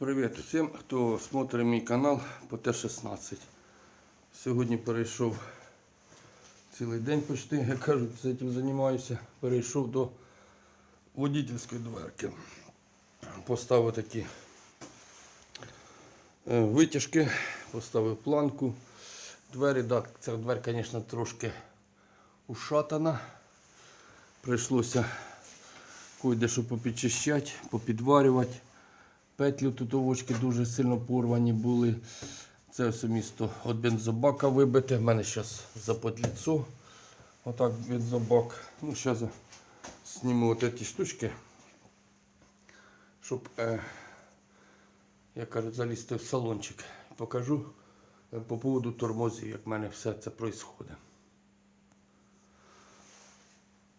Привіт усім, хто смотрить мій канал по Т-16. Сьогодні перейшов цілий день почти, як кажуть, цим займаюся. Перейшов до водительської дверки. Поставив такі е, витяжки, поставив планку. Двері, так, ця двері, звісно, трошки ушатана. Прийшлося кое-що попідчищати, попідварювати. Петлі тут овочки дуже сильно порвані були. Це все місто від бензобака вибите. У мене зараз заподліцо. Отак бензобак. Ну, зараз зніму от ці штучки, щоб, е, як кажуть, залізти в салончик. Покажу е, по поводу тормозів, як в мене все це відбувається.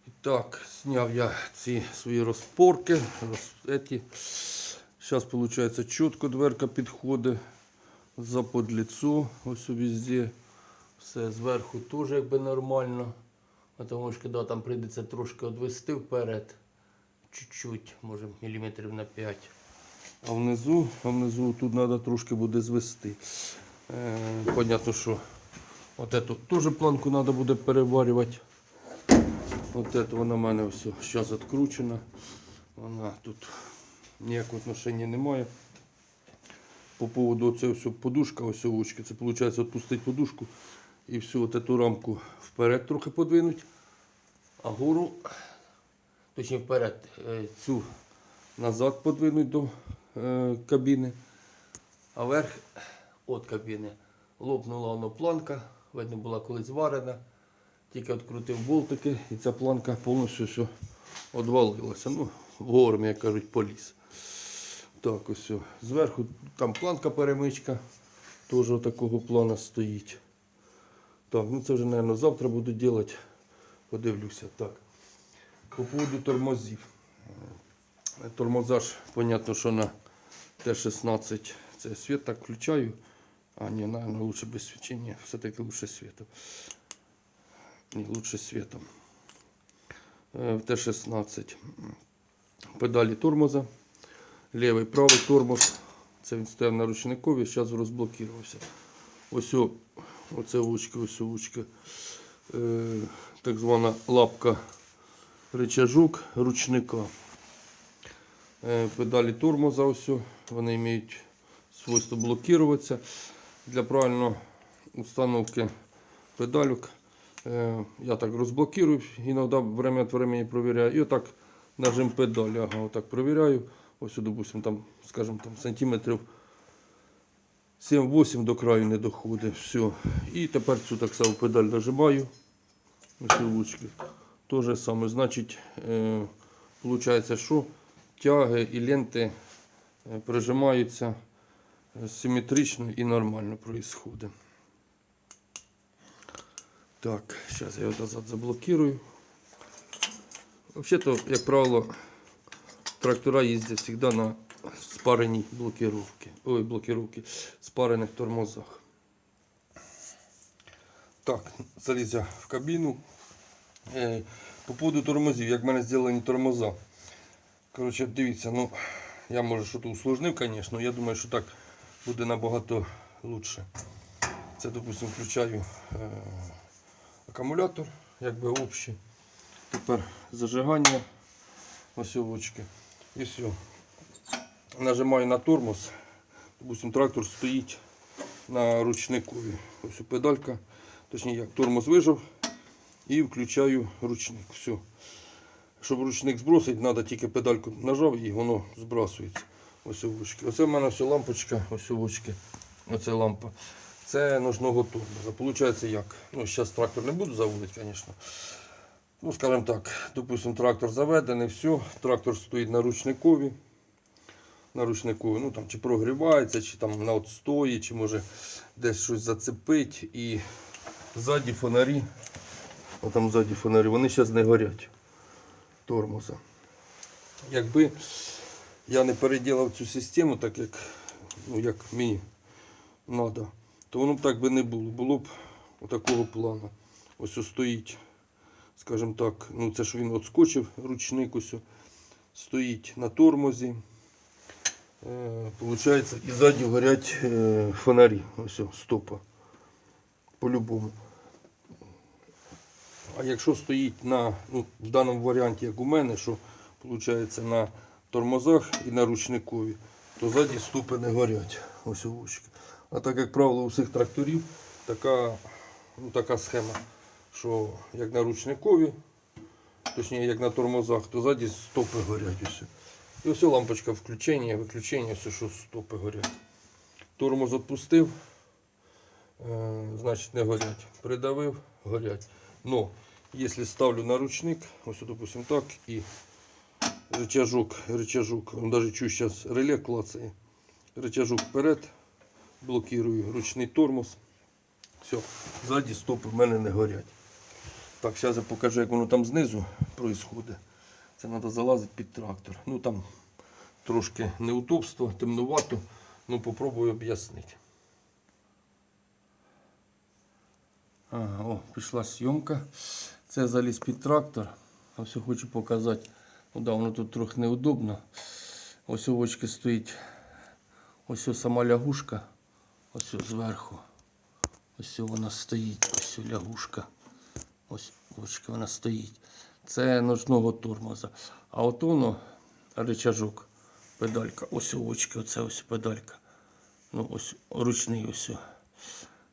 І Так, зняв я ці свої розпорки. Роз, еті. Зараз, виходить, чітко дверка підходить за подліцо, ось везде. Все зверху теж якби нормально. А тому що да, там прийдеться трошки відвести вперед. Чуть-чуть, може міліметрів на 5. А внизу, а внизу тут треба трошки буде звести. Е, понятно, що от эту теж планку треба буде переварювати. От это вона в мене все зараз відкручена. Вона тут ніякого отношення немає. По поводу все подушка, ось овочки. Це виходить відпустити подушку і всю от рамку вперед трохи подвинуть, а гору, точніше вперед, е, цю назад подвинуть до е, кабіни, а верх від кабіни лопнула воно планка, видно була колись варена. Тільки відкрутив болтики і ця планка повністю все відвалилася. Ну, горм, як кажуть, поліз. Так, ось. Зверху там планка перемичка. Теж такого плана стоїть. Так, ну це вже, мабуть, завтра буду робити. Подивлюся. Так. По поводу тормозів. Е, Тормоза понятно, що на Т-16 це світ так включаю. А, ні, наверное, лучше без свічення. Все-таки лучше світом. Ні, лучше світом. Е, В Т-16. Педалі тормоза. Лівий, правий тормоз. Це він стояв на ручникові, зараз розблокувався. Ось оце вучка, ось вучка. Е, так звана лапка рычажок ручника. Е, педалі тормоза, ось, вони мають свойство блокуватися. Для правильної установки педалюк е, я так розблокую, іноді время від времени провіряю. І отак нажим педалі, ага, отак провіряю. Ось, допустим, там, скажімо, там сантиметрів 7-8 до краю не доходить. Все. І тепер цю так само педаль нажимаю. То же саме. Значить, е, виходить, що тяги і ленти е, прижимаються е, симетрично і нормально происходит. Так, зараз я його назад заблокирую. Взагалі-то, як правило, трактора їздять завжди на спареній блокировці. Ой, блокировки, спарених тормозах. Так, заліз в кабіну. Е, по поводу тормозів, як в мене зроблені тормоза. Коротше, дивіться, ну, я може щось усложнив, звісно, я думаю, що так буде набагато краще. Це, допустим, включаю е, акумулятор, якби общий. Тепер зажигання ось овочки. І все. Нажимаю на тормоз. Допустим, трактор стоїть на ручникові. Ось педалька. Точніше, як тормоз вижав і включаю ручник. Все. Щоб ручник збросити, треба тільки педальку нажав і воно збрасується. Ось овочки. Оце в мене все лампочка, ось овочки. Оце лампа. Це ножного тормоза. Получається як? Ну, зараз трактор не буду заводити, звісно. Ну, скажімо так, допустим, трактор заведений, все, трактор стоїть на ручникові. На ручникові, ну там чи прогрівається, чи там на отстої, чи може десь щось зацепить. І ззаді фонарі, отам ззаді фонарі, вони зараз не горять тормоза. Якби я не переділав цю систему, так як, ну, як мені треба, то воно б так би не було. Було б отакого плану. Ось ось стоїть скажімо так, ну це ж він отскочив ручник ось, стоїть на тормозі. Е, і ззаді горять е, фонарі. Ось, стопа. По-любому. А якщо стоїть на, ну, в даному варіанті, як у мене, що виходить на тормозах і на ручникові, то ззаді стопи не горять. Ось овочки. А так, як правило, у всіх тракторів така, ну, така схема, що як на ручникові, точніше як на тормозах, то ззаді стопи горять. Усе. І ось лампочка включення, виключення, все, що стопи горять. Тормоз відпустив, е, значить не горять. Придавив, горять. Но якщо ставлю на ручник, ось допустим так, і рычажок, рычажок, он даже чуть сейчас реле клацає. Рычажок вперед, блокирую ручний тормоз. Все, ззаді стопи в мене не горять. Так, зараз я покажу, як воно там знизу происходить. Це треба залазити під трактор. Ну там трошки неудобство, темнувато, ну попробую об'яснити. Ага, о, пішла зйомка. Це заліз під трактор. Ось хочу показати. Ну да, воно тут трохи неудобно. Ось овочки стоїть. Ось ось сама лягушка. Ось ось зверху. Ось вона стоїть. Ось ось лягушка. Ось овочка вона стоїть. Це ножного тормоза. А от воно рычажок, педалька. Ось овочки, оце ось педалька. Ну ось ручний ось.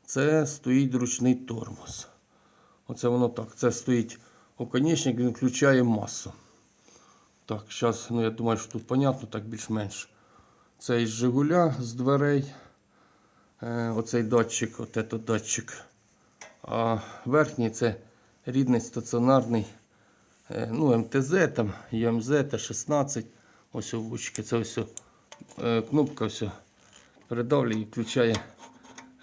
Це стоїть ручний тормоз. Оце воно так. Це стоїть оконечник, він включає масу. Так, зараз, ну я думаю, що тут понятно, так більш-менш. Це із Жигуля з дверей. Е, оцей датчик, от этот датчик. А верхній це рідний стаціонарний е, ну, МТЗ, там, ЄМЗ, Т16. Ось овочки. Це ось е, кнопка ось передавлює і включає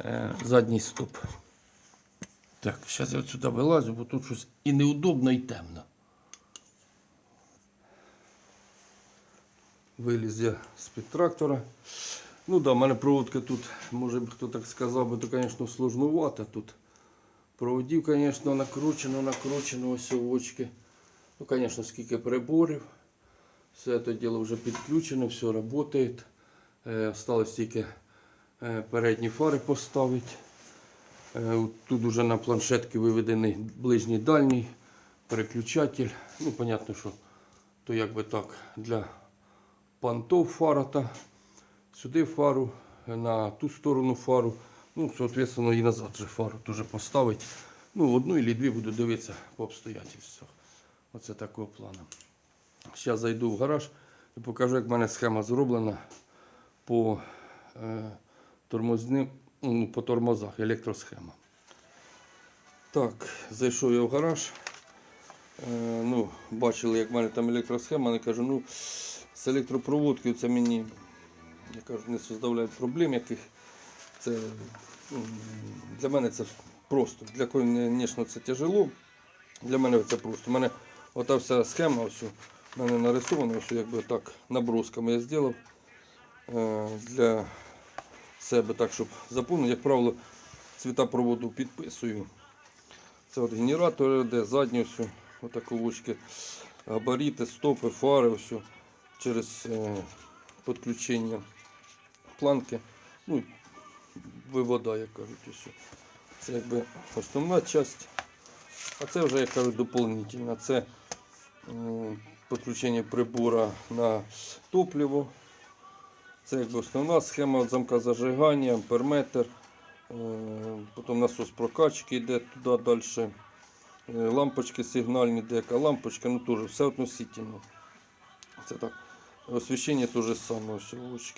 е, задній стоп. Так, зараз я сюди вилазю, бо тут щось і неудобно, і темно. Виліз я з-під трактора. Ну да, в мене проводка тут, може б хто так сказав, би, то, звісно, сложнувато тут. Проводів, звісно, накручено, накручено, ось овочки. Ну, звісно, скільки приборів. Все це діло вже підключено, все працює. Е, осталось тільки е, передні фари поставити. Е, Тут уже на планшетки виведений ближній дальній переключатель. Ну, понятно, що то якби так для понтов фара сюди фару, на ту сторону фару. Ну, соответственно, і назад же фару теж поставити. Ну, одну і дві буду дивитися по обстоятельствах. Оце такого плану. Зараз зайду в гараж і покажу, як в мене схема зроблена по, е, тормозним, ну, по тормозах, електросхема. Так, зайшов я в гараж. Е, ну, бачили, як в мене там електросхема. Я кажу, ну, з електропроводкою це мені я кажу, не создавляє проблем яких. Це, для мене це просто. Для звісно, це тяжело. Для мене це просто. У мене ота вся схема, ось у мене нарисована, ось якби так набросками я зробив е, для себе, так, щоб заповнити. Як правило, цвіта проводу підписую. Це от генератор, де задні ось, отаковочки, габарити, стопи, фари, ось, через е, підключення планки. Ну, вивода, як кажуть, ось. Це якби основна частина. А це вже, як кажуть, доповнительна. Це підключення прибора на топливо. Це якби основна схема замка зажигання, амперметр. Е, Потім насос прокачки йде туди далі. Е, Лампочки сигнальні, деяка лампочка, ну теж все относительно. Це так. Освіщення те же саме, ось.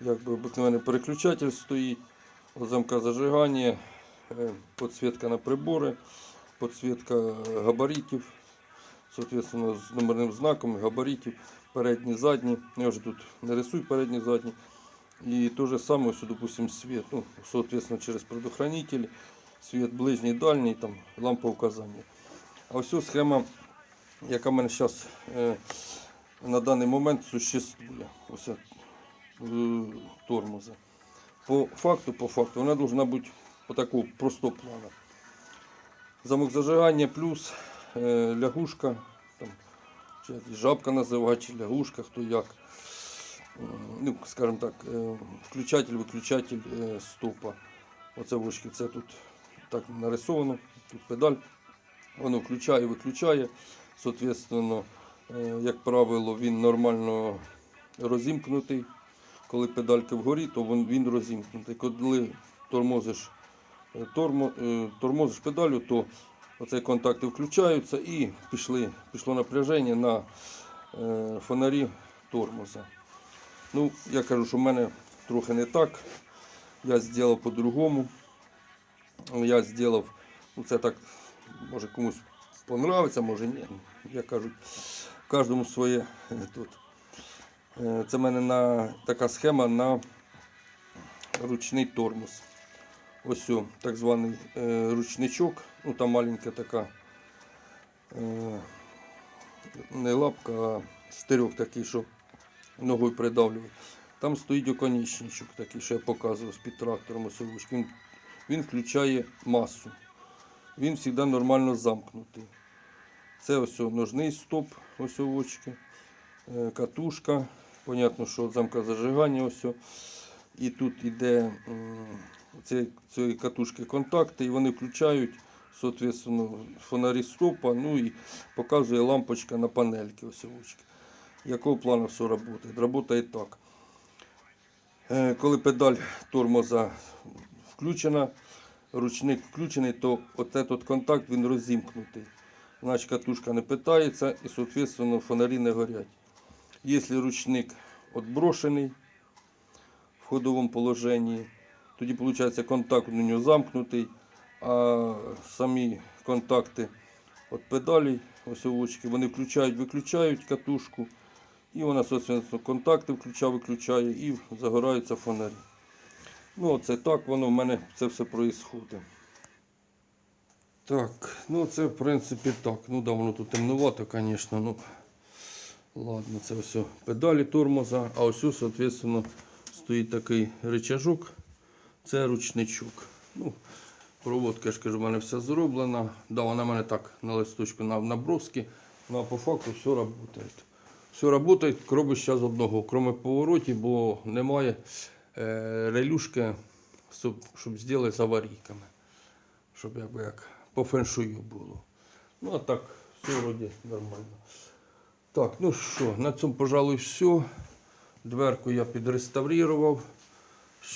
Якби обикновений переключатель стоїть, замка зажигання, е, підсвітка на прибори, підсвітка габаритів, соответственно, з номерним знаком габаритів, передні, задні. Я вже тут не рисую передні, задні. І те же саме, допустим, світ, ну, соответственно, через предохранитель, світ ближній, дальній, там, лампа указання. А ось схема, яка в мене зараз е, на даний момент существує. Ось е, тормоза. По факту, по факту, вона должна бути по такого простого плана. Замок зажигання плюс е, лягушка, там, жабка називати, чи лягушка, хто як. Ну, скажімо так, е, включатель, виключатель е, стопа. Оце вушки, це тут так нарисовано, тут педаль. Воно включає, виключає. Соответственно, е, як правило, він нормально розімкнутий. Коли педальки вгорі, то він, розімкнутий. Коли тормозиш, е, тормо, е, тормозиш педалю, то оцей контакти включаються і пішли, пішло напряження на е, фонарі тормоза. Ну, я кажу, що в мене трохи не так. Я зробив по-другому. Я зробив, ну це так, може комусь понравиться, може ні. Я кажу, кожному своє тут. Е, Це в мене на, така схема на ручний тормоз. Ось о, так званий е, ручничок. Ну там маленька така е, не лапка, а штирьок такий, що ногою придавлює. Там стоїть оконічничок такий, що я показував з-під трактором осьовочки. Він, він включає масу. Він завжди нормально замкнутий. Це ось ножний стоп осьовочки, е, катушка. Понятно, що замка зажигання ось. І тут іде м, цієї катушки контакти, і вони включають соответственно, фонарі стопа, ну і показує лампочка на панельки осьовочки. Якого плану все працює? Работає так. Е, Коли педаль тормоза включена, ручник включений, то от контакт він розімкнутий. Значить катушка не питається і, соответственно, фонарі не горять. Якщо ручник відброшений в ходовому положенні, тоді виходить контакт у нього замкнутий, а самі контакти від педалі, осьовочки, вони включають, виключають катушку. І вона, соответственно, контакти включає, виключає і загораються фонарі. Ну, оце так воно в мене це все проїсходить. Так, ну це в принципі так. Ну да, воно тут темнувато, звісно. Ну, ладно, це все педалі тормоза, а ось, соответственно, стоїть такий рычажок. Це ручничок. Ну, проводка, я ж кажу, в мене вся зроблена. Да, вона в мене так на листочку на наброски. Ну а по факту все працює. Все працює, кроме зараз одного, кроме поворотів, бо немає е, релюшки, щоб, щоб зробити з аварійками. Щоб якби як по феншую було. Ну а так, все вроді нормально. Так, ну що, на цьому, пожалуй, все. Дверку я підреставрував.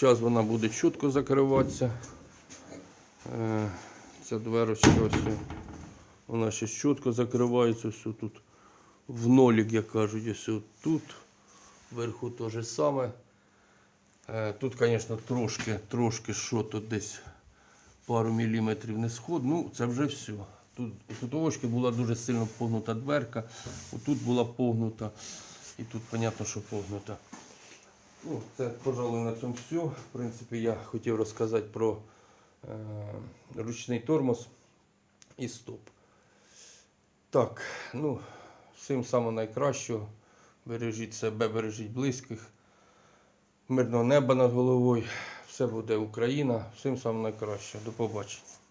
Зараз вона буде чітко закриватися. Е, Ця дверочка ось. Вона ще чітко закривається. Все тут в нолік, як кажуть, ось тут. Вверху те же саме. Е, Тут, звісно, трошки, трошки що тут десь пару міліметрів не сход. Ну, це вже все. Тут тут овочки була дуже сильно погнута дверка, тут була погнута. І тут, зрозуміло, що погнута. Ну, це, пожалуй, на цьому все. В принципі, я хотів розказати про е, ручний тормоз і стоп. Так, ну, всім самого найкращого. Бережіть себе, бережіть близьких. Мирного неба над головою. Все буде Україна. Всім самого найкращого. До побачення.